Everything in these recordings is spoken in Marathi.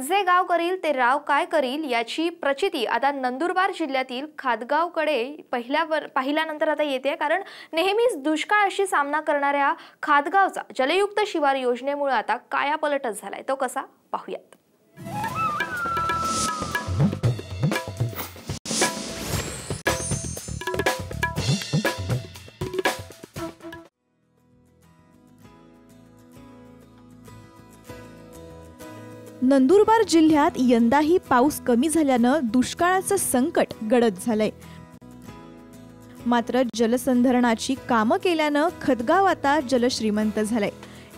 जे गाव करील ते राव काय करील याची प्रचिती आता नंदुरबार जिल्ह्यातील खादगावकडे पहिल्या पाहिल्यानंतर आता येते. कारण नेहमीच दुष्काळाशी सामना करणाऱ्या खादगावचा जलयुक्त शिवार योजनेमुळे आता कायापलटच झालाय. तो कसा? पाहूयात. नंदुरबार जिल्ह्यात यंदाही पाऊस कमी झाल्यानं दुष्काळाचं संकट गडद झालंय. मात्र जलसंधारणाची कामं केल्यानं खदगाव आता जलश्रीमंत झालंय.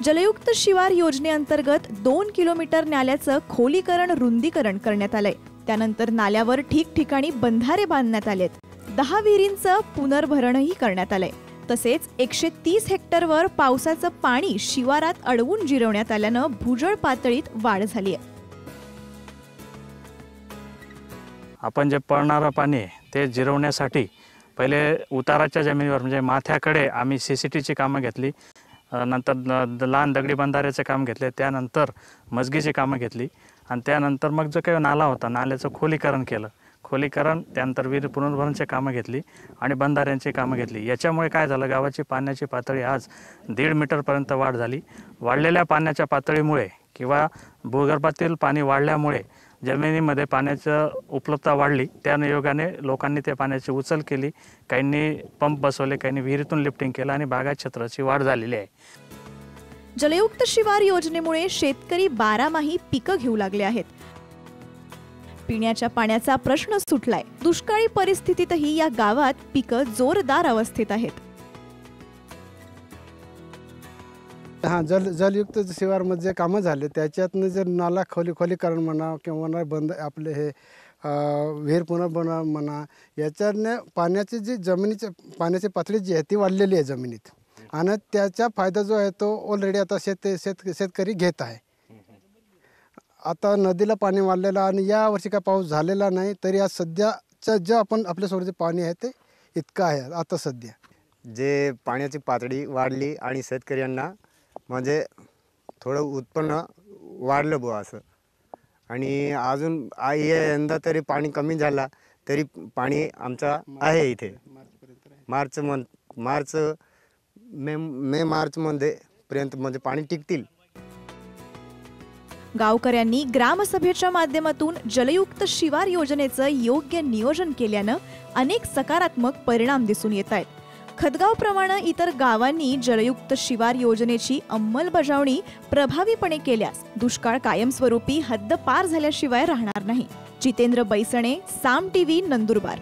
जलयुक्त शिवार योजनेअंतर्गत दोन किलोमीटर नाल्याचं खोलीकरण रुंदीकरण करण्यात आलंय. त्यानंतर नाल्यावर ठिकठिकाणी बंधारे बांधण्यात आलेत. दहा विहिरींचं पुनर्भरणही करण्यात आलंय. तसेच एकशे तीस हेक्टरवर पावसाचं पाणी शिवारात अडवून जिरवण्यात आल्यानं भूजळ पातळीत वाढ झाली आहे. आपण जे पळणारं पाणी आहे ते जिरवण्यासाठी पहिले उताराच्या जमिनीवर म्हणजे माथ्याकडे आम्ही सी सी टीची कामं घेतली. नंतर द- लहान दगडी बंधाऱ्याचे काम घेतले त्यानंतर मजगीची कामं घेतली. आणि त्यानंतर मग जो काही नाला होता नाल्याचं खोलीकरण केलं. खोलीकरण त्यानंतर विहीर पुनर्भरणची कामं घेतली आणि बंधाऱ्यांची कामं घेतली. याच्यामुळे काय झालं गावाची पाण्याची पातळी आज दीड मीटरपर्यंत वाढ झाली. वाढलेल्या पाण्याच्या पातळीमुळे किंवा भूगर्भातील पाणी वाढल्यामुळे जमिनीमध्ये पाण्याचं उपलब्धता वाढली. त्या नियोगाने लोकांनी त्या पाण्याची उचल केली. काहींनी पंप बसवले काहींनी विहिरीतून लिफ्टिंग केलं आणि बागायत क्षेत्राची वाढ झालेली आहे. जलयुक्त शिवार योजनेमुळे शेतकरी बारामाही पिकं घेऊ लागले आहेत. पिण्याच्या पाण्याचा प्रश्न सुटलाय. दुष्काळी परिस्थितीतही या गावात पिकं जोरदार अवस्थेत आहेत. हा जल जलयुक्त शिवारमध्ये जे कामं झाले. त्याच्यातनं जर नाला खोली खोलीकरण म्हणा किंवा बंद आपले हे विहीर विहीर पुनर्बना म्हणा याच्याने पाण्याची जी जमिनीची पाण्याची पातळी जी आहे ती वाढलेली आहे जमिनीत. आणि त्याचा फायदा जो आहे तो ऑलरेडी आता शेत शेत शेतकरी घेत आहे. आता नदीला पाणी वाढलेलं आणि या वर्षी काय पाऊस झालेला नाही तरी आज सध्याचं जे आपण आपल्यासमोर जे पाणी आहे ते इतकं आहे आता सध्या. जे पाण्याची पातळी वाढली आणि शेतकऱ्यांना म्हणजे थोडं उत्पन्न वाढलं बुवा असं. आणि अजून आ- ये यंदा तरी पाणी कमी झाला तरी पाणी आमचा आहे इथे. March month March May May मार्चमध्ये पर्यंत म्हणजे पाणी टिकतील. गावकऱ्यांनी ग्रामसभेच्या माध्यमातून जलयुक्त शिवार योजनेचं योग्य नियोजन केल्यानं अनेक सकारात्मक परिणाम दिसून येत आहेत. खदगावप्रमाणे इतर गावांनी जलयुक्त शिवार योजनेची अंमलबजावणी प्रभावीपणे केल्यास दुष्काळ कायमस्वरूपी हद्द पार झाल्याशिवाय राहणार नाही. जितेंद्र बैसणे साम टीव्ही नंदुरबार.